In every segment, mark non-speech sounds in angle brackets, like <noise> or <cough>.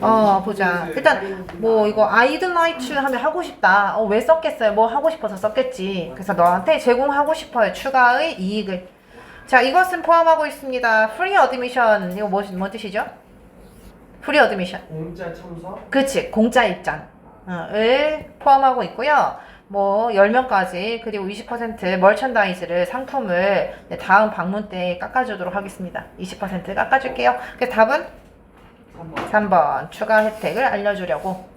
어 보자. 일단 뭐 이거 I'd like to 하면 하고 싶다. 어 왜 썼겠어요? 뭐 하고 싶어서 썼겠지. 그래서 너한테 제공하고 싶어요. 추가의 이익을. 자 이것은 포함하고 있습니다. Free admission. 이거 뭐, 뭐 뜻이죠? free admission. 공짜 참석? 그치. 공짜 입장 을 포함하고 있고요 뭐 10명까지 그리고 20% 멀천다이즈를 상품을 네, 다음 방문 때 깎아주도록 하겠습니다. 20% 깎아줄게요. 그래서 답은? 3번. 3번. 추가 혜택을 알려주려고.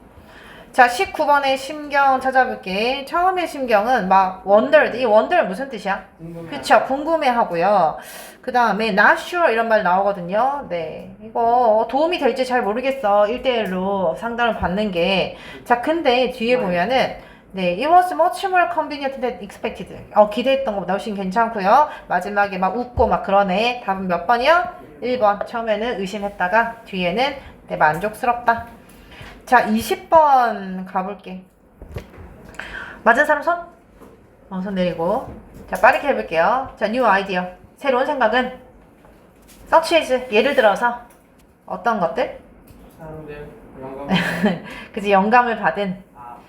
자 19번의 심경 찾아볼게. 처음에 심경은 막 wondered. 이 wonder 무슨 뜻이야? 궁금해 그쵸 궁금해 하고요. 그 다음에 not sure 이런 말 나오거든요. 네. 이거 도움이 될지 잘 모르겠어. 1대1로 상담을 받는 게 자 근데 뒤에 보면은 네, it was much more convenient than expected. 어, 기대했던 것보다 훨씬 괜찮고요. 마지막에 막 웃고 막 그러네. 답은 몇 번이요? 1번. 처음에는 의심했다가 뒤에는 네, 만족스럽다. 자, 20번 가볼게. 맞은 사람 손? 어, 손 내리고. 자, 빠르게 해볼게요. 자, new idea. 새로운 생각은 서치에즈. 예를 들어서 어떤 것들? 사람들 영감 <laughs> 그지 영감을 받은 아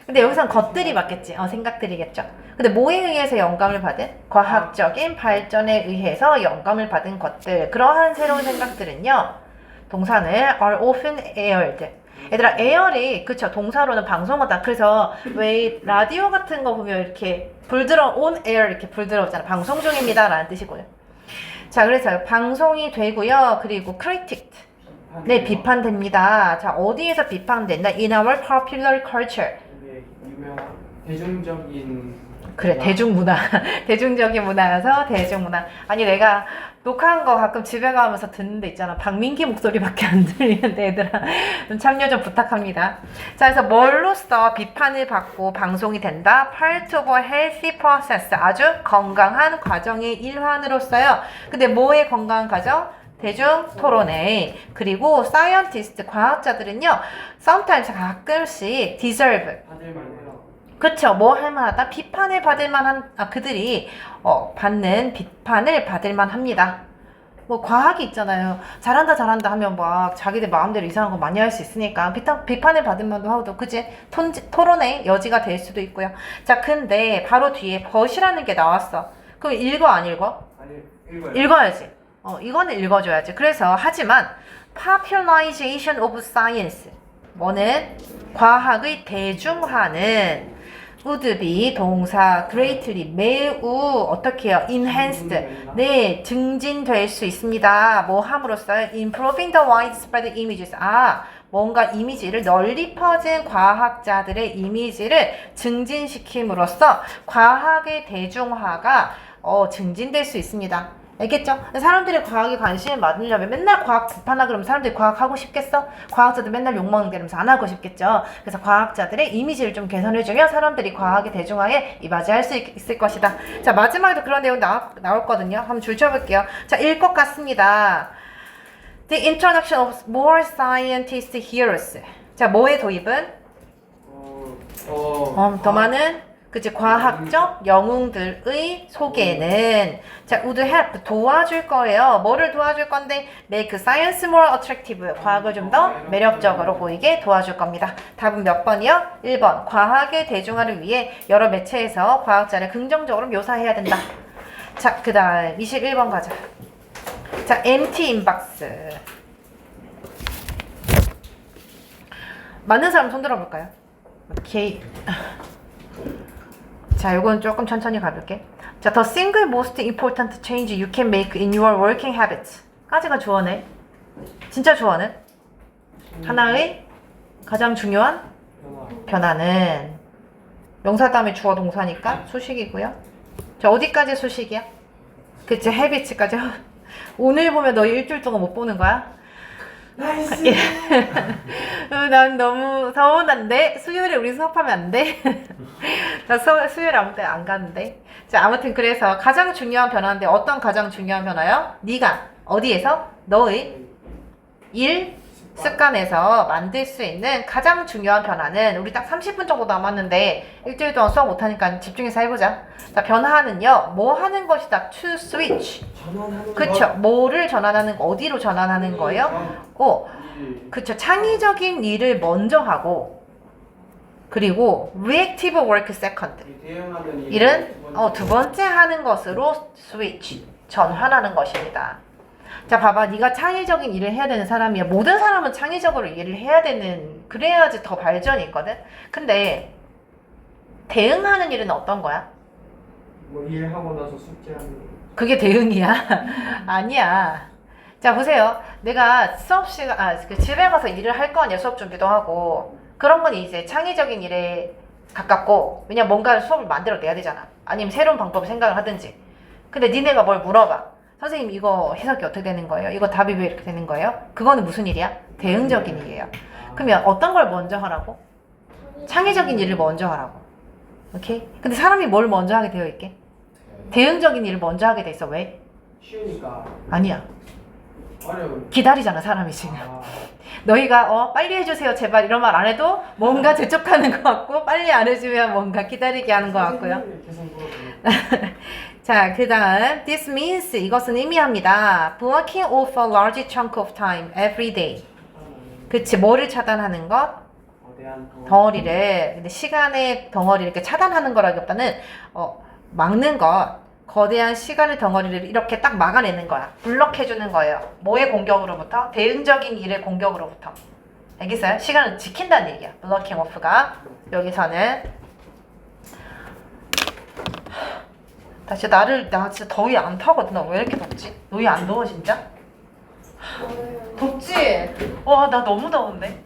근데 여기선 것들이 맞겠지. 어, 생각들이겠죠. 근데 뭐에 의해서 영감을 받은? 과학적인 발전에 의해서 영감을 받은 것들. 그러한 새로운 생각들은요. 동사는 are often aired. 얘들아, air이, 그쵸. 동사로는 방송하다. 그래서 왜 라디오 같은 거 보면 이렇게 불 들어, on air 이렇게 불 들어오잖아. 방송 중입니다. 라는 뜻이고요. 자, 그래서 방송이 되고요. 그리고 critiqued. 네, 비판됩니다. 자, 어디에서 비판된다? In our popular culture. 유명한 대중적인 그래 문화. 대중문화. <laughs> 대중적인 문화여서 대중문화. 아니 내가 녹화한 거 가끔 집에 가면서 듣는 데 있잖아. 박민기 목소리밖에 안 들리는데 얘들아. <laughs> 좀 참여 좀 부탁합니다. 자 그래서 뭘로써? 비판을 받고 방송이 된다? part of a healthy process. 아주 건강한 과정의 일환으로서요. 근데 뭐의 건강한 과정? 대중 토론회. 그리고 사이언티스트 과학자들은요 sometimes 가끔씩 deserve 그쵸. 뭐 할만하다? 비판을 받을 만한 아 그들이 어 받는 비판을 받을 만합니다. 뭐 과학이 있잖아요. 잘한다 잘한다 하면 막 자기들 마음대로 이상한 거 많이 할 수 있으니까 비판, 비판을 받을 만도 하고 그지 톤, 토론의 여지가 될 수도 있고요. 자 근데 바로 뒤에 벗이라는 게 나왔어. 그럼 읽어 안 읽어? 아니 읽어요. 읽어야지. 어 이거는 읽어줘야지. 그래서 하지만 popularization of science. 뭐는? 과학의 대중화는 would be 동사 greatly 매우 어떻게 해요? enhanced. 네 증진될 수 있습니다. 뭐 함으로써 improving the widespread images. 아 뭔가 이미지를 널리 퍼진 과학자들의 이미지를 증진시킴으로써 과학의 대중화가 어, 증진될 수 있습니다. 알겠죠? 사람들이 과학에 관심을 많으려면 맨날 과학 비판하 그러면 사람들이 과학 하고 싶겠어? 과학자들 맨날 욕먹는 게 이러면서 안 하고 싶겠죠? 그래서 과학자들의 이미지를 좀 개선해주면 사람들이 과학의 대중화에 이바지할 수 있, 있을 것이다. 자, 마지막에도 그런 내용 나, 나올거든요. 한번 줄쳐볼게요. 자, 읽것 같습니다. The introduction of more scientist heroes. 자, 뭐의 도입은? 어, 어, 어, 더 많은 그치 과학적 영웅들의 소개는 자 would help 도와줄 거예요. 뭐를 도와줄 건데 make science more attractive 과학을 좀 더 매력적으로 보이게 도와줄 겁니다. 답은 몇 번이요? 1번 과학의 대중화를 위해 여러 매체에서 과학자를 긍정적으로 묘사해야 된다. 자 그다음 21번 가자. 자 empty inbox 맞는 사람 손 들어볼까요? 오케이. 자, 이건 조금 천천히 가볼게. 자, the single most important change you can make in your working habits. 까지가 주어네. 진짜 주어는 하나의 가장 중요한 변화 변화는 명사 다음에 주어 동사니까 수식이고요. 자, 어디까지 수식이야? 그치, habits까지. <laughs> 오늘 보면 너 일주일 동안 못 보는 거야? 나이스. 어, 난 너무 서운한데? 수요일에 우리 수업하면 안 돼? <laughs> 나 수, 수요일 아무 때 안 가는데? 자 아무튼 그래서 가장 중요한 변화인데 어떤 가장 중요한 변화요? 네가 어디에서? 너의 일 습관에서 만들 수 있는 가장 중요한 변화는 우리 딱 30분 정도 남았는데 일주일 동안 수업 못하니까 집중해서 해보자. 자, 변화는요, 뭐 하는 것이다? to switch. 그쵸. 뭐를 전환하는 거, 어디로 전환하는 거예요? 어, 일. 그쵸. 창의적인 일을 먼저 하고, 그리고 reactive work second. 일. 일은 어, 두 번째 하는 것으로 스위치 전환하는 것입니다. 자, 봐봐. 네가 창의적인 일을 해야 되는 사람이야. 모든 사람은 창의적으로 일을 해야 되는 그래야지 더 발전이 있거든. 근데 대응하는 일은 어떤 거야? 뭐 일하고 나서 숙제하는 거. 그게 대응이야? <laughs> 아니야. 자, 보세요. 내가 수업 시간, 아, 그 집에 가서 일을 할 거 아니야. 수업 준비도 하고. 그런 건 이제 창의적인 일에 가깝고, 왜냐면 뭔가 수업을 만들어 내야 되잖아. 아니면 새로운 방법을 생각을 하든지. 근데 니네가 뭘 물어봐. 선생님, 이거 해석이 어떻게 되는 거예요? 이거 답이 왜 이렇게 되는 거예요? 그거는 무슨 일이야? 대응적인 일이에요. 그러면 어떤 걸 먼저 하라고? 창의적인 일을 먼저 하라고. 오케이? 근데 사람이 뭘 먼저 하게 되어 있게? 대응적인 일을 먼저 하게 돼 있어. 왜? 쉬우니까 아니야. 어려운. 기다리잖아, 사람이 지금. 아, 너희가 어 빨리 해주세요 제발 이런 말 안 해도 뭔가 재촉하는 것 같고 빨리 안 해주면 뭔가 기다리게 하는 것 같고요. <laughs> 자, 그 다음 this means 이것은 의미합니다. blocking off a large chunk of time every day. 그치 뭐를 차단하는 것? 덩어리. 덩어리를 근데 시간의 덩어리를 이렇게 차단하는 거라기보다는 어 막는 것 거대한 시간의 덩어리를 이렇게 딱 막아내는 거야. 블럭해 주는 거예요. 뭐의 공격으로부터? 대응적인 일의 공격으로부터. 알겠어요? 시간을 지킨다는 얘기야. 블러킹 오프가 여기서는 다시 나를 나 진짜 더위 안 타거든. 나 왜 이렇게 덥지? 너희 안 더워 진짜? 덥지? 와 나 너무 더운데.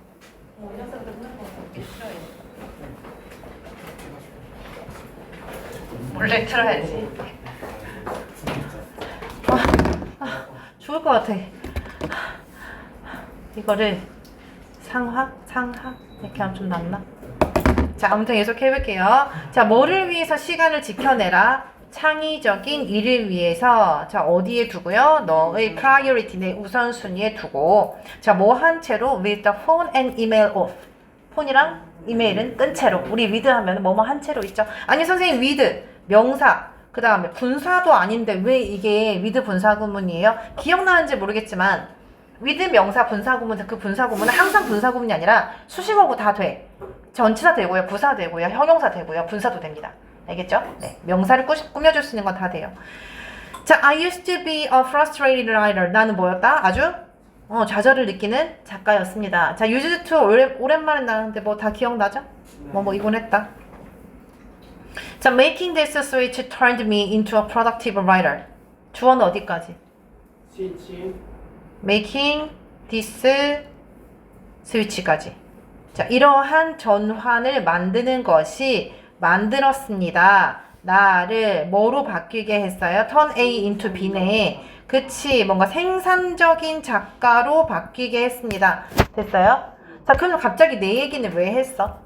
몰래 틀어야지. 아, 아, 죽을 것 같아. 이거를 상하? 상하? 이렇게 하면 좀 낫나? 자, 아무튼 계속 해볼게요. 자, 뭐를 위해서 시간을 지켜내라? 창의적인 일을 위해서 자 어디에 두고요? 너의 priority 내 우선순위에 두고. 자뭐 한 채로? with the phone and email off. 폰이랑 이메일은 끈 채로. 우리 with 하면 뭐뭐 한 채로 있죠? 아니 선생님 with. 명사. 그 다음에 분사도 아닌데 왜 이게 with 분사 구문이에요? 기억나는지 모르겠지만 with 명사 분사 구문 그 분사 구문은 항상 분사 구문이 아니라 수식어고 다 돼. 전치사 되고요, 부사 되고요, 형용사 되고요, 분사도 됩니다. 알겠죠? 네, 명사를 꾸, 꾸며줄 수 있는 건 다 돼요. 자, I used to be a frustrated writer. 나는 뭐였다? 아주 어, 좌절을 느끼는 작가였습니다. 자, used to 오래, 오랜만에 나는데 뭐 다 기억나죠? 뭐 뭐 이건 했다. 자, making this switch turned me into a productive writer. 주어는 어디까지? 스위치. making this switch까지. 자, 이러한 전환을 만드는 것이 만들었습니다. 나를 뭐로 바뀌게 했어요? turn A into B네. 그치. 뭔가 생산적인 작가로 바뀌게 했습니다. 됐어요? 자, 그럼 갑자기 내 얘기는 왜 했어?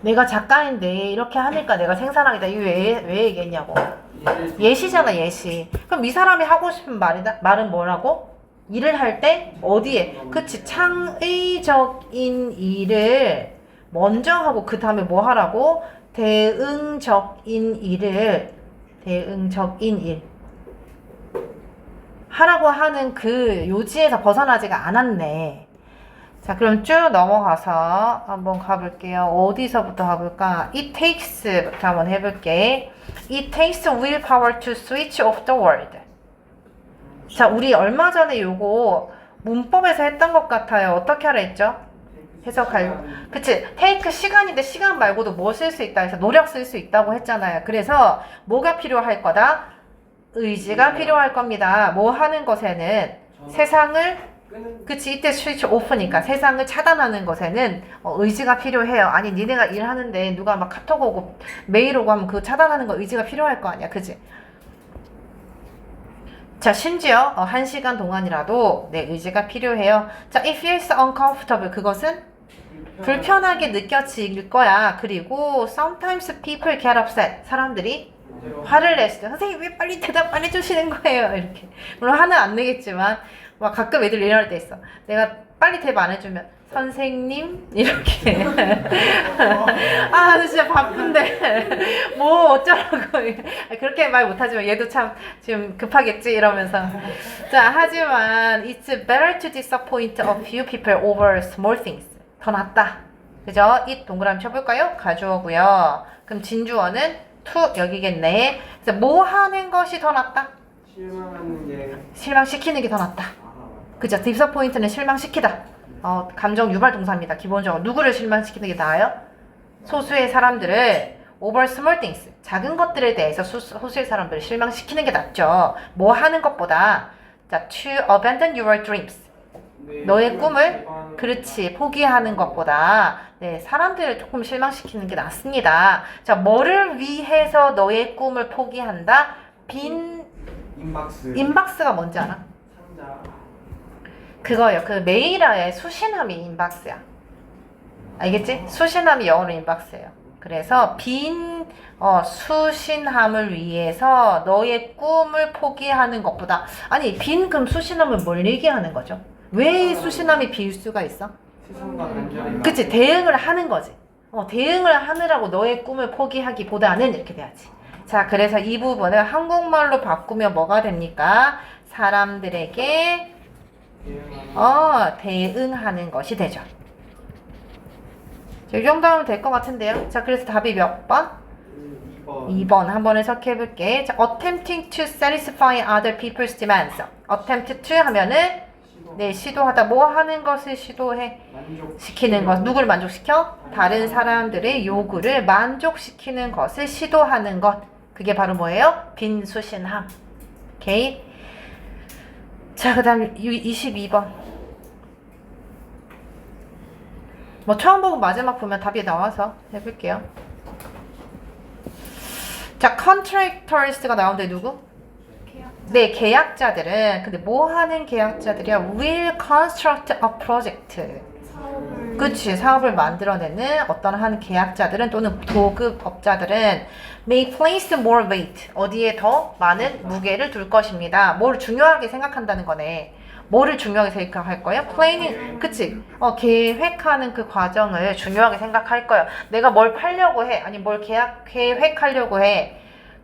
내가 작가인데 이렇게 하니까 내가 생산하겠다. 이거 왜, 왜 얘기했냐고. 예시잖아 예시 그럼 이 사람이 하고 싶은 말이다 말은 뭐라고 일을 할 때 어디에 그치 창의적인 일을 먼저 하고 그 다음에 뭐 하라고 대응적인 일을 대응적인 일 하라고 하는 그 요지에서 벗어나지가 않았네 자 그럼 쭉 넘어가서 한번 가볼게요 어디서부터 가볼까 it takes부터 한번 해볼게 It takes willpower to switch off the world. 자, 우리 얼마 전에 요거 문법에서 했던 것 같아요. 어떻게 하라 했죠? 해석할. 그치? take 시간인데 시간 말고도 뭐 쓸 수 있다 해서 노력 쓸 수 있다고 했잖아요. 그래서 뭐가 필요할 거다? 의지가 필요할 겁니다. 뭐 하는 것에는 세상을 그치 이때 스위치 오프니까 세상을 차단하는 것에는 어, 의지가 필요해요. 아니 니네가 일하는데 누가 막 카톡 오고 메일 오고 하면 그 차단하는 거 의지가 필요할 거 아니야, 그치? 자 심지어 어, 한 시간 동안이라도 내 의지가 필요해요. 자, it feels uncomfortable 그것은 불편하게 느껴질 거야. 그리고 sometimes people get upset. 사람들이 화를 냈을 때 선생님 왜 빨리 대답 안 해주시는 거예요? 이렇게. 물론 화는 안 내겠지만 막 가끔 애들 이럴 때 있어 내가 빨리 대답 안 해주면 선생님? 이렇게. <laughs> 아나 진짜 바쁜데. <laughs> 뭐 어쩌라고. <laughs> 그렇게 말 못하지만 얘도 참 지금 급하겠지? 이러면서. 자 하지만 it's better to disappoint a few people over small things 더 낫다 그죠? 이 동그라미 쳐볼까요? 가주어고요 그럼 진주어는 to 여기겠네 그래서 뭐 하는 것이 더 낫다? 실망하는 게 실망시키는 게 더 낫다 아, 그죠? 디서포인트는 실망시키다. 어, 감정 유발 동사입니다. 기본적으로 누구를 실망시키는 게 나아요? 소수의 사람들을 over small things 작은 것들에 대해서 소, 소수의 사람들을 실망시키는 게 낫죠. 뭐 하는 것보다 자, to abandon your dreams 내 너의 꿈을 그렇지 포기하는 것보다 네, 사람들을 조금 실망시키는 게 낫습니다. 자, 뭐를 위해서 너의 꿈을 포기한다? 빈 인박스 인박스가 뭔지 알아? 상자 그거요. 그 메일화의 수신함이 인박스야. 알겠지? 수신함이 영어로 인박스예요. 그래서 빈 어, 수신함을 위해서 너의 꿈을 포기하는 것보다 아니 빈 그럼 수신함은 뭘 얘기하는 거죠? 왜 수신함이 빌 수가 있어? 그치 대응을 하는 거지. 어, 대응을 하느라고 너의 꿈을 포기하기보다는 이렇게 돼야지. 자, 그래서 이 부분을 한국말로 바꾸면 뭐가 됩니까? 사람들에게 대응하는 어, 대응하는 것이 되죠. 자, 이 정도 하면 될 것 같은데요. 자, 그래서 답이 몇 번? 2번 2번 한 번을 섞여볼게. 자, attempting to satisfy other people's demands. attempt to 하면은 네, 시도하다. 뭐 하는 것을 시도해? 시키는 것. 누구를 만족시켜? 다른 사람들의 요구를 만족시키는 것을 시도하는 것. 그게 바로 뭐예요? 빈수신함. 오케이. 자, 그 다음 22번. 뭐 처음 보고 마지막 보면 답이 나와서 해볼게요. 자, contractors가 나오는데 누구? 네, 계약자들은 근데 뭐 하는 계약자들이야? will construct a project. 그치 사업을 만들어내는 어떤 한 계약자들은 또는 도급업자들은 may place more weight 어디에 더 많은 무게를 둘 것입니다. 뭘 중요하게 생각한다는 거네. 뭐를 중요하게 생각할 거예요? 플레이닝 그치 어 계획하는 그 과정을 중요하게 생각할 거예요. 내가 뭘 팔려고 해 아니 뭘 계약 계획하려고 해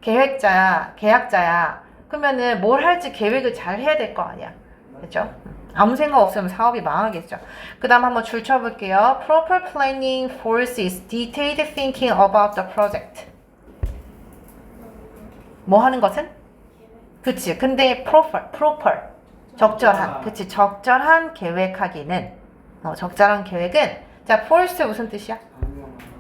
계획자야 계약자야 그러면은 뭘 할지 계획을 잘 해야 될 거 아니야. 그죠? 아무 생각 없으면 사업이 망하겠죠. 그 다음 한번 줄 쳐볼게요. Proper planning forces detailed thinking about the project. 뭐 하는 것은? 그치. 근데 proper, proper. 적절한. 그치. 적절한 계획하기는. 어, 적절한 계획은. 자, force 무슨 뜻이야?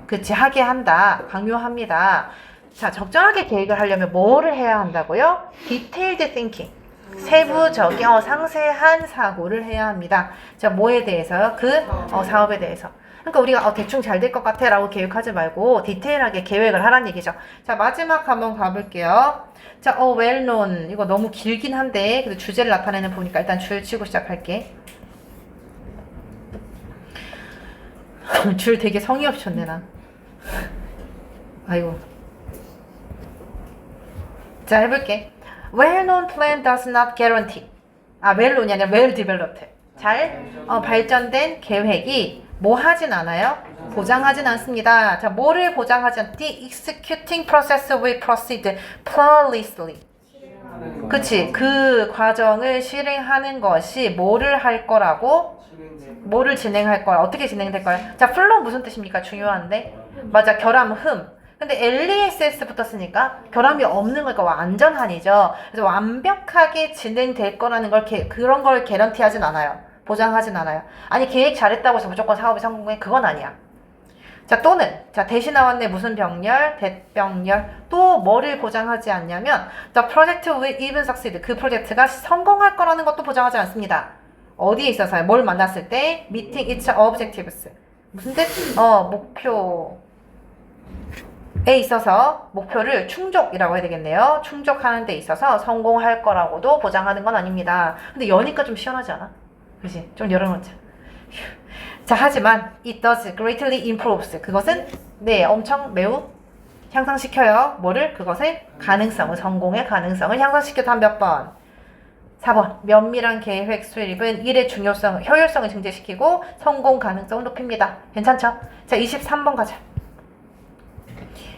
그치. 하게 한다. 강요합니다. 자, 적절하게 계획을 하려면 뭐를 해야 한다고요? detailed thinking. 세부적인 어, 상세한 사고를 해야 합니다. 자, 뭐에 대해서요? 그 어, 사업에 대해서. 그러니까 우리가 어, 대충 잘 될 것 같아라고 계획하지 말고 디테일하게 계획을 하란 얘기죠. 자, 마지막 한번 가볼게요. 자, 어, well known. 이거 너무 길긴 한데 그래도 주제를 나타내는 보니까 일단 줄 치고 시작할게. <laughs> 줄 되게 성의 없이 쳤네 나. 아이고. 자, 해볼게. well-known plan does not guarantee. 아, well-known이 아니라 well-developed. 잘 어, 발전된 계획이 뭐 하진 않아요? 보장하진 않습니다. 자, 뭐를 보장하지 않? The executing process will proceed flawlessly. 그치? 그 과정을 실행하는 것이 뭐를 할 거라고? 뭐를 진행할 거야? 어떻게 진행될 거야? 자, flow 무슨 뜻입니까? 중요한데. 맞아, 결함, 흠. 근데 LESS 붙었으니까 결함이 없는 거니까 완전한이죠. 그래서 완벽하게 진행될 거라는 걸 개- 그런 걸 개런티 하진 않아요. 보장하진 않아요. 아니 계획 잘했다고 해서 무조건 사업이 성공해 그건 아니야. 자 또는 자 대신 나왔네 무슨 병렬 대병렬 또 뭐를 보장하지 않냐면 the project will even succeed 그 프로젝트가 성공할 거라는 것도 보장하지 않습니다. 어디에 있어서요? 뭘 만났을 때 meeting its objectives 무슨 뜻? 어 목표 에 있어서 목표를 충족이라고 해야 되겠네요. 충족하는 데 있어서 성공할 거라고도 보장하는 건 아닙니다. 근데 여니까 좀 시원하지 않아? 그지? 좀 열어놓자. 휴. 자, 하지만 it does greatly improves. 그것은 네, 엄청 매우 향상시켜요. 뭐를? 그것의 가능성을, 성공의 가능성을 향상시켜도 한몇 번? 4번 면밀한 계획 수립은 일의 중요성, 효율성을 증대시키고 성공 가능성을 높입니다. 괜찮죠? 자, 23번 가자.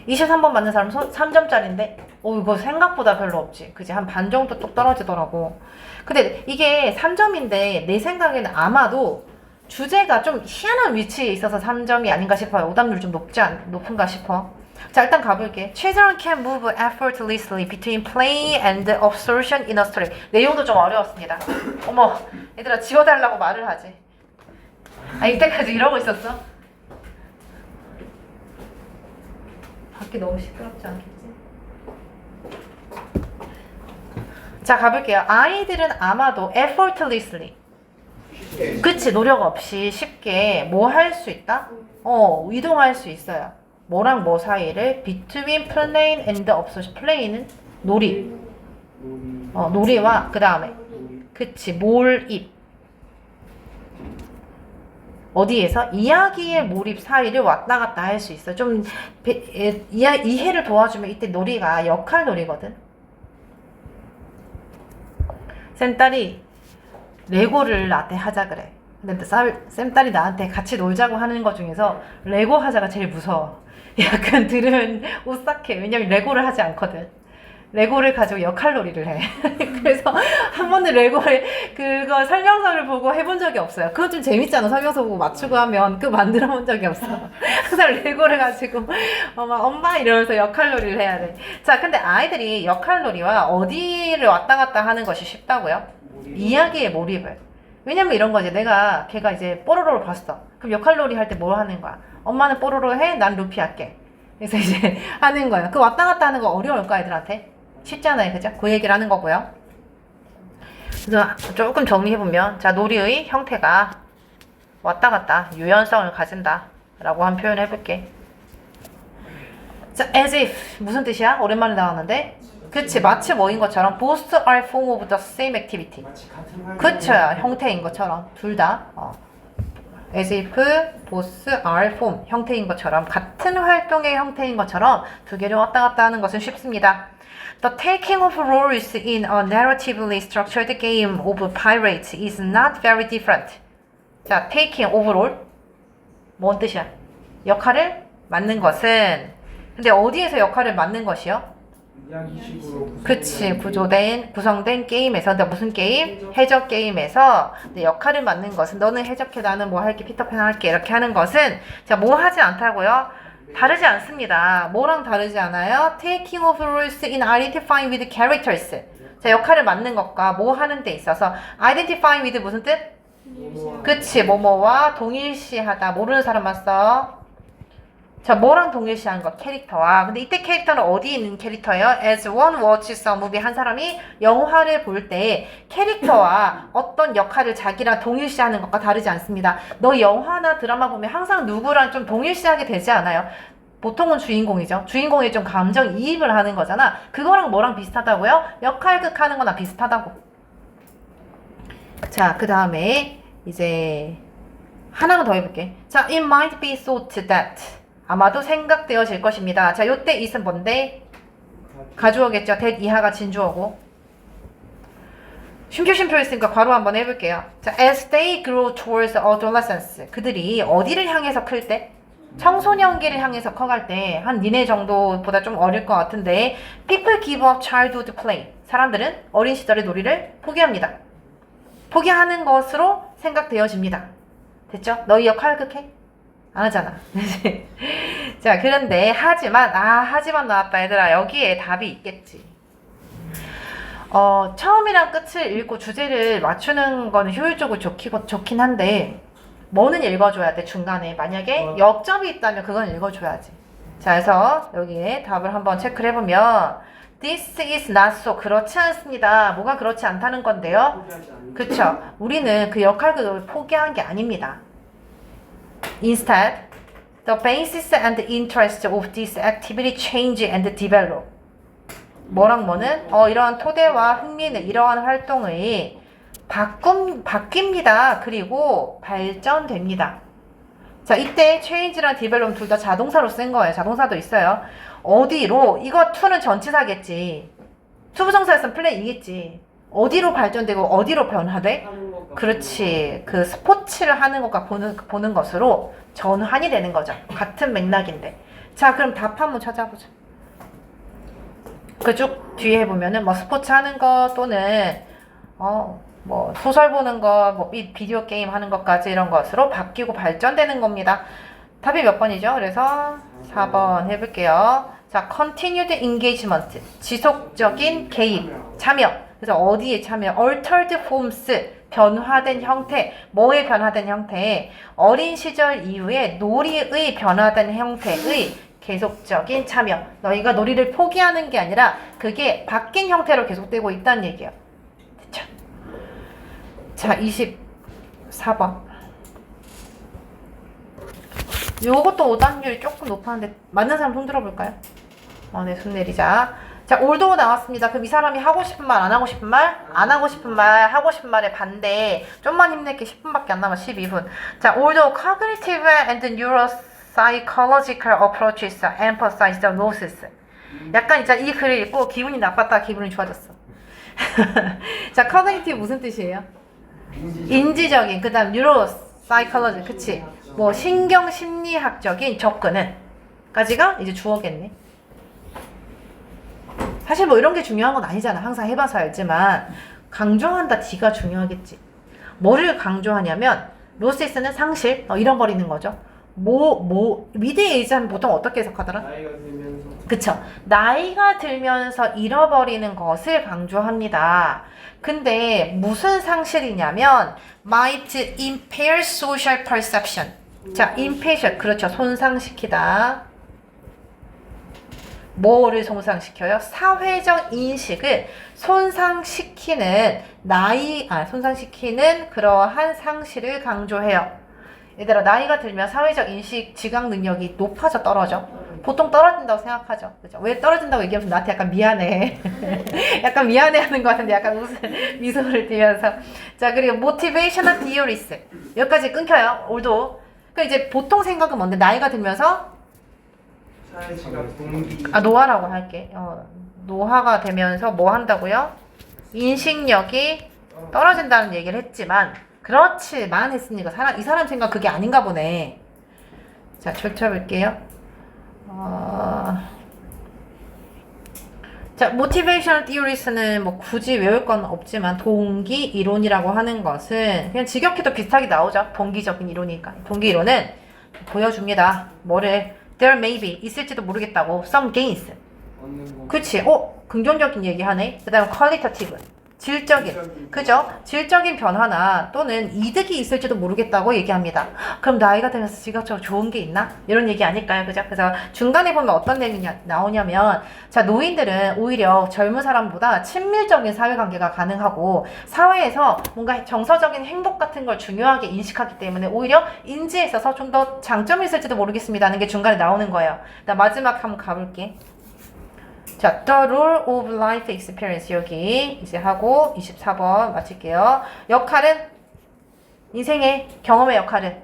23번 맞는 사람 3점짜리인데 어 이거 생각보다 별로 없지. 그지? 한 반 정도 뚝 떨어지더라고. 근데 이게 3점인데 내 생각에는 아마도 주제가 좀 희한한 위치에 있어서 3점이 아닌가 싶어요. 오답률 좀 높지 않, 높은가 싶어. 자, 일단 가볼게. Children can move effortlessly between play and absorption in a story. 내용도 좀 어려웠습니다. 어머, 얘들아 지워달라고 말을 하지. 아, 이때까지 이러고 있었어? 밖에 너무 시끄럽지 않겠지? 자, 가볼게요. 아이들은 아마도 effortlessly 그치 노력 없이 쉽게 뭐 할 수 있다? 어 이동할 수 있어요. 뭐랑 뭐 사이를 between plane and absorption. plane은 놀이. 어 놀이와 그 다음에 그치 몰입. 어디에서 이야기의 몰입 사이를 왔다 갔다 할 수 있어. 좀 이해, 이해를 도와주면 이때 놀이가 역할 놀이거든. 쌤 딸이 레고를 나한테 하자 그래. 근데 쌀- 쌤딸이 나한테 같이 놀자고 하는 것 중에서 레고 하자가 제일 무서워. <laughs> 약간 들으면 오싹해. 왜냐면 레고를 하지 않거든. 레고를 가지고 역할놀이를 해. <laughs> 그래서 한 번도 레고를 그거 설명서를 보고 해본 적이 없어요. 그거 좀 재밌잖아. 설명서 보고 맞추고 하면 그거 만들어 본 적이 없어. <laughs> 항상 레고를 가지고 엄마 엄마 이러면서 역할놀이를 해야 돼. 자, 근데 아이들이 역할놀이와 어디를 왔다 갔다 하는 것이 쉽다고요? 이야기에 몰입을. 왜냐면 이런 거지. 내가 걔가 이제 뽀로로를 봤어. 그럼 역할놀이 할 때 뭘 하는 거야? 엄마는 뽀로로 해, 난 루피 할게. 그래서 이제 <laughs> 하는 거야. 그 왔다 갔다 하는 거 어려울까 애들한테? 쉽잖아요, 그죠? 그 얘기를 하는 거고요. 그래서 조금 정리해보면, 자, 놀이의 형태가 왔다 갔다 유연성을 가진다 라고 한 표현 해볼게. 자, as if 무슨 뜻이야? 오랜만에 나왔는데, 그치 마치 뭐인 것처럼 both are form of the same activity. 그쵸 형태인 것처럼 둘 다. 어. as if both are form 형태인 것처럼 같은 활동의 형태인 것처럼 두 개를 왔다 갔다 하는 것은 쉽습니다. The taking of roles in a narratively structured game of pirates is not very different. 자, taking role 뭔 뜻이야? 역할을 맡는 것은 근데 어디에서 역할을 맡는 것이요? 그치 구조된 구성된 게임에서 근데 무슨 게임? 해적 게임에서 역할을 맡는 것은 너는 해적해 나는 뭐 할게 피터팬 할게 이렇게 하는 것은 자뭐 하지 않다고요? 다르지 않습니다. 뭐랑 다르지 않아요? Taking of roles in identifying with characters. 자 역할을 맡는 것과 뭐 하는 데 있어서 identifying with 무슨 뜻? 그치 뭐뭐와 동일시하다 모르는 사람만 써. 자 뭐랑 동일시한 거 캐릭터와 근데 이때 캐릭터는 어디 있는 캐릭터예요? As one watches a movie 한 사람이 영화를 볼 때 캐릭터와 <laughs> 어떤 역할을 자기랑 동일시하는 것과 다르지 않습니다. 너 영화나 드라마 보면 항상 누구랑 좀 동일시하게 되지 않아요? 보통은 주인공이죠. 주인공이 좀 감정 이입을 하는 거잖아. 그거랑 뭐랑 비슷하다고요? 역할극 하는 거나 비슷하다고. 자, 그 다음에 이제 하나만 더 해볼게. 자, it might be thought that 아마도 생각되어질 것입니다. 자, 요때 it은 뭔데? 가주어겠죠. that 이하가 진주어고. 쉼표 쉼표 있으니까 괄호 한번 해볼게요. 자, as they grow towards adolescence. 그들이 어디를 향해서 클 때? 청소년기를 향해서 커갈 때 한 니네 정도보다 좀 어릴 것 같은데 people give up childhood play. 사람들은 어린 시절의 놀이를 포기합니다. 포기하는 것으로 생각되어집니다. 됐죠? 너희 역할 극해? 안 하잖아. <laughs> 자, 그런데 하지만 아 하지만 나왔다 얘들아 여기에 답이 있겠지. 어 처음이랑 끝을 읽고 주제를 맞추는 거는 효율적으로 좋기, 좋긴 한데 뭐는 읽어줘야 돼 중간에 만약에 어. 역점이 있다면 그건 읽어줘야지. 자, 그래서 여기에 답을 한번 체크를 해보면 This is not so 그렇지 않습니다. 뭐가 그렇지 않다는 건데요. 그쵸. 우리는 그 역할극을 포기한 게 아닙니다. Instead, the basis and interest of this activity change and develop. 뭐랑 뭐는? 어, 이러한 토대와 흥미는 이러한 활동의 바꿈, 바뀝니다. 그리고 발전됩니다. 자, 이때 change랑 develop 둘 다 자동사로 쓴 거예요. 자동사도 있어요. 어디로? 이거 to는 전치사겠지. 투부정사였으면 플레이겠지. 어디로 발전되고 어디로 변화돼? 그렇지. 그 스포츠를 하는 것과 보는, 보는 것으로 전환이 되는 거죠. 같은 맥락인데. 자, 그럼 답 한번 찾아보자. 그 쭉 뒤에 해보면은 뭐 스포츠 하는 거 또는 어, 뭐 소설 보는 거, 뭐 비- 비디오 게임 하는 것까지 이런 것으로 바뀌고 발전되는 겁니다. 답이 몇 번이죠? 그래서 4번 해볼게요. 자, continued engagement. 지속적인 개입, 참여. 그래서 어디에 참여? altered forms. 변화된 형태. 뭐의 변화된 형태? 어린 시절 이후에 놀이의 변화된 형태의 계속적인 참여. 너희가 놀이를 포기하는 게 아니라 그게 바뀐 형태로 계속되고 있다는 얘기예요. 됐죠? 자, 24번. 요것도 오답률이 조금 높았는데 맞는 사람 손 들어볼까요? 어, 네, 손 내리자. 자, 올도 나왔습니다. 그럼 이 사람이 하고 싶은 말, 안 하고 싶은 말? 안 하고 싶은 말, 하고 싶은 말에 반대. 좀만 힘낼게 10분밖에 안 남아, 12분. 자, although cognitive and neuropsychological approaches emphasize the losses. 약간 진짜 이 글을 읽고 기분이 나빴다, 기분이 좋아졌어. <laughs> 자, cognitive 무슨 뜻이에요? 인지적인, 그 다음 neuropsychology, 그치? 뭐 신경 심리학적인 접근은 까지가 이제 주어겠네. 사실 뭐 이런 게 중요한 건 아니잖아. 항상 해봐서 알지만 강조한다 D가 중요하겠지. 뭐를 강조하냐면 로시스는 상실 어, 잃어버리는 거죠. 뭐, 뭐, 미드에 의지하면 보통 어떻게 해석하더라? 나이가 들면서 그쵸. 나이가 들면서 잃어버리는 것을 강조합니다. 근데 무슨 상실이냐면 might impair social perception. 자, impair, 그렇죠. 손상시키다. 뭐를 손상시켜요? 사회적 인식을 손상시키는 나이, 아, 손상시키는 그러한 상실을 강조해요. 얘들아, 나이가 들면 사회적 인식, 지각 능력이 높아져 떨어져. 보통 떨어진다고 생각하죠. 그죠? 왜 떨어진다고 얘기하면 나한테 약간 미안해. <laughs> 약간 미안해 하는 것 같은데 약간 웃음, <laughs> 미소를 띄면서. 자, 그리고 motivational theories. 여기까지 끊겨요. 올도. 그 이제 보통 생각은 뭔데? 나이가 들면서 사회지각 동기 아 노화라고 할게. 어, 노화가 되면서 뭐 한다고요? 인식력이 떨어진다는 얘기를 했지만 그렇지만 했으니까 사람 이 사람 생각 그게 아닌가 보네. 자, 펼쳐볼게요. 어... 자, motivational theories는 뭐 굳이 외울 건 없지만 동기 이론이라고 하는 것은 그냥 직역해도 비슷하게 나오죠. 동기적인 이론이니까. 동기 이론은 보여줍니다. 뭐를 there may be 있을지도 모르겠다고 some gains. 그치? 어? 긍정적인 얘기하네. 그 다음 qualitative. 질적인. 그죠? 질적인 변화나 또는 이득이 있을지도 모르겠다고 얘기합니다. 그럼 나이가 들면서 지각적으로 좋은 게 있나? 이런 얘기 아닐까요? 그죠? 그래서 중간에 보면 어떤 내용이 나오냐면, 자, 노인들은 오히려 젊은 사람보다 친밀적인 사회관계가 가능하고, 사회에서 뭔가 정서적인 행복 같은 걸 중요하게 인식하기 때문에 오히려 인지에 있어서 좀 더 장점이 있을지도 모르겠습니다. 하는 게 중간에 나오는 거예요. 나 마지막 한번 가볼게. 자, The Rule of Life Experience 여기 이제 하고 24번 마칠게요. 역할은 인생의 경험의 역할은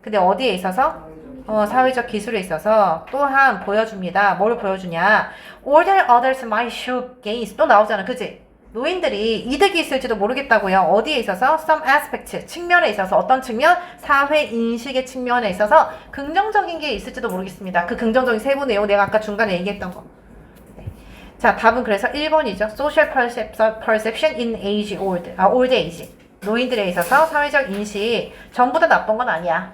근데 어디에 있어서 어, 사회적 기술에 있어서 또한 보여줍니다. 뭘 보여주냐? Older others might show gains 또 나오잖아, 그지? 노인들이 이득이 있을지도 모르겠다고요. 어디에 있어서? Some aspect 측면에 있어서 어떤 측면? 사회 인식의 측면에 있어서 긍정적인 게 있을지도 모르겠습니다. 그 긍정적인 세부 내용 내가 아까 중간에 얘기했던 거. 자, 답은 그래서 1번이죠. Social percep- perception in age old. 아, old age. 노인들에 있어서 사회적 인식 전부 다 나쁜 건 아니야.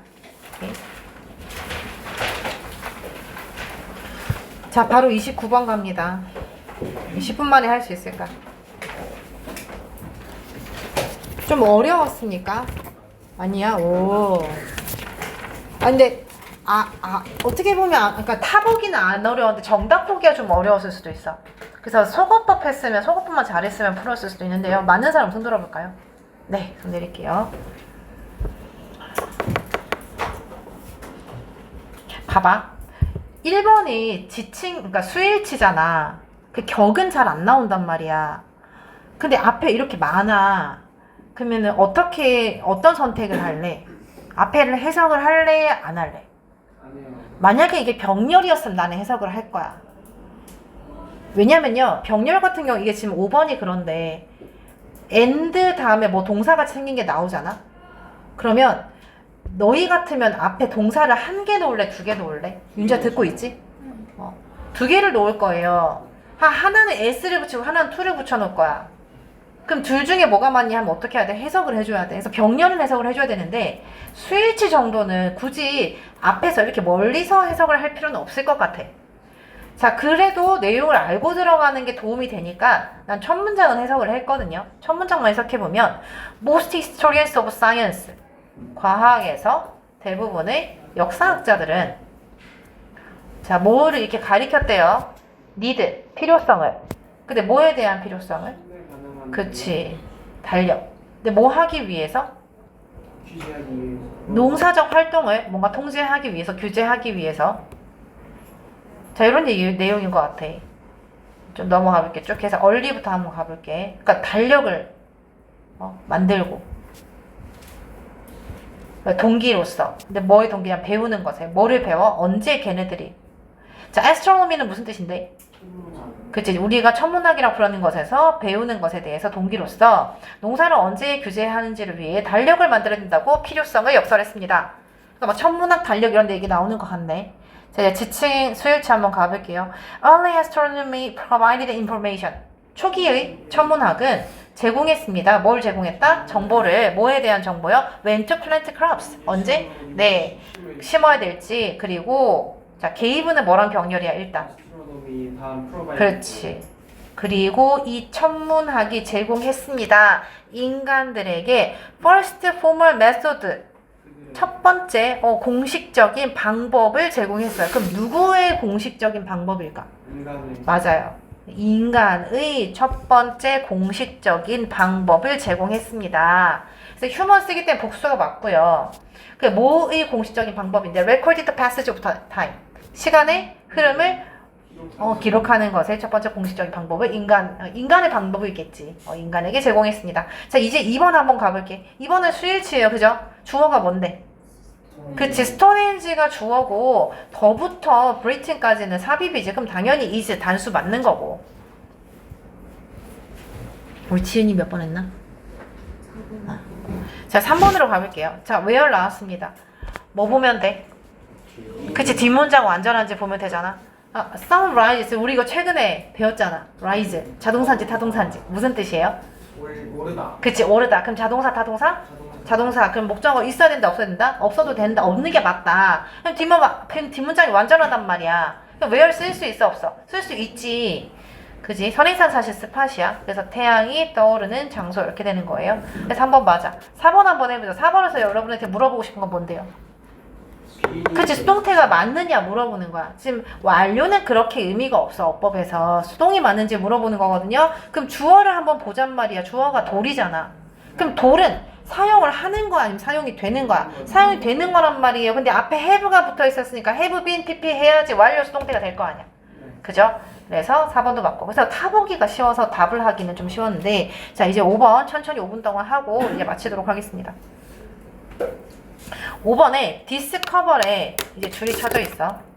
자, 바로 29번 갑니다. 20분 만에 할 수 있을까? 좀 어려웠습니까? 아니야? 오. 아, 근데, 아, 아, 어떻게 보면, 아, 그러니까 타보기는 안 어려운데 정답 보기가 좀 어려웠을 수도 있어. 그래서 속어법 했으면, 속어법만 잘했으면 풀었을 수도 있는데요. 맞는 사람 손 들어볼까요? 네, 손 내릴게요. 봐봐. 1번이 지칭, 그러니까 수일치잖아. 그 격은 잘 안 나온단 말이야. 근데 앞에 이렇게 많아. 그러면은 어떻게, 어떤 선택을 할래? 앞에를 해석을 할래? 안 할래? 만약에 이게 병렬이었으면 나는 해석을 할 거야. 왜냐면요, 병렬 같은 경우 이게 지금 5번이 그런데 and 다음에 뭐 동사가 생긴 게 나오잖아. 그러면 너희 같으면 앞에 동사를 한개 놓을래, 두개 놓을래? 윤자 듣고 있지? 어, 두 개를 놓을 거예요. 하, 하나는 s를 붙이고 하나는 to를 붙여놓을 거야. 그럼 둘 중에 뭐가 맞냐 하면 어떻게 해야 돼? 해석을 해줘야 돼. 그래서 병렬은 해석을 해줘야 되는데 스위치 정도는 굳이 앞에서 이렇게 멀리서 해석을 할 필요는 없을 것 같아. 자, 그래도 내용을 알고 들어가는 게 도움이 되니까 난 첫 문장은 해석을 했거든요. 첫 문장만 해석해보면 Most historians of science 과학에서 대부분의 역사학자들은 자, 뭐를 이렇게 가리켰대요. need, 필요성을. 근데 뭐에 대한 필요성을? 가능한 그치. 달력. 근데 뭐 하기 위해서? 취재하기 위해서 농사적 활동을 뭔가 통제하기 위해서, 규제하기 위해서. 자, 이런 얘기, 내용인 것 같아. 좀 넘어가 볼게. 쭉 해서 얼리부터 한번 가볼게. 그러니까 달력을 어, 만들고. 그러니까 동기로서. 근데 뭐의 동기냐? 배우는 것에. 뭐를 배워? 언제 걔네들이. 자, astronomy는 무슨 뜻인데? 그치 우리가 천문학이라고 부르는 것에서 배우는 것에 대해서 동기로서 농사를 언제 규제하는지를 위해 달력을 만들어야 된다고 필요성을 역설했습니다. 막 천문학 달력 이런 데 얘기 나오는 것 같네. 자 이제 지칭 수일치 한번 가볼게요. Early astronomy provided information. 초기의 천문학은 제공했습니다. 뭘 제공했다? 정보를 뭐에 대한 정보요? When to plant crops. 언제? 네 심어야 될지 그리고 자 게이브는 뭐랑 병렬이야 일단. 아스트로노미 다음 프로바이드 그렇지. 그리고 이 천문학이 제공했습니다. 인간들에게 first formal method 첫 번째 어, 공식적인 방법을 제공했어요. 그럼 누구의 공식적인 방법일까? 인간의 맞아요. 인간의 첫 번째 공식적인 방법을 제공했습니다. 그래서 휴먼 쓰기 때문에 복수가 맞고요. 그 뭐의 공식적인 방법인데 recorded passage of time 시간의 흐름을 어, 기록하는 것의 첫 번째 공식적인 방법을 인간, 어, 인간의 방법이겠지. 어, 인간에게 제공했습니다. 자, 이제 2번 한번 가볼게. 2번은 수일치예요. 그죠? 주어가 뭔데? 그치, 스톤헨지가 주어고, 더부터 브리튼까지는 삽입이지. 그럼 당연히 is 단수 맞는 거고. 우리 지은이 몇 번 했나? 아. 자, 3번으로 가볼게요. 자, where 나왔습니다. 뭐 보면 돼? 그치, 뒷문장 완전한지 보면 되잖아. 아, sunrise. 우리 이거 최근에 배웠잖아. rise. 자동사인지 타동사인지. 무슨 뜻이에요? 올- 모르다 그치, 오르다. 그럼 자동사, 타동사? 자동사. 그럼 목적어 있어야 된다, 없어야 된다? 없어도 된다. 없는 게 맞다. 그럼 뒷문, 그럼 뒷문장이 완전하단 말이야. 그럼 where 쓸 수 있어, 없어? 쓸 수 있지. 그지? 선행사 사실 스팟이야. 그래서 태양이 떠오르는 장소 이렇게 되는 거예요. 그래서 한번 맞아. 4번 한번 해보자. 4번에서 여러분한테 물어보고 싶은 건 뭔데요? 그치 수동태가 맞느냐 물어보는 거야. 지금 완료는 그렇게 의미가 없어 어법에서 수동이 맞는지 물어보는 거거든요. 그럼 주어를 한번 보잔 말이야. 주어가 돌이잖아. 그럼 돌은 사용을 하는 거야 아니면 사용이 되는 거야? 사용이 되는 거란 말이에요. 근데 앞에 have가 붙어 있었으니까 have been pp 해야지 완료 수동태가 될 거 아니야. 그죠? 그래서 4번도 맞고 그래서 타보기가 쉬워서 답을 하기는 좀 쉬웠는데 자 이제 5번 천천히 5분 동안 하고 이제 마치도록 하겠습니다. 5번에 디스커버에 이제 줄이 쳐져 있어.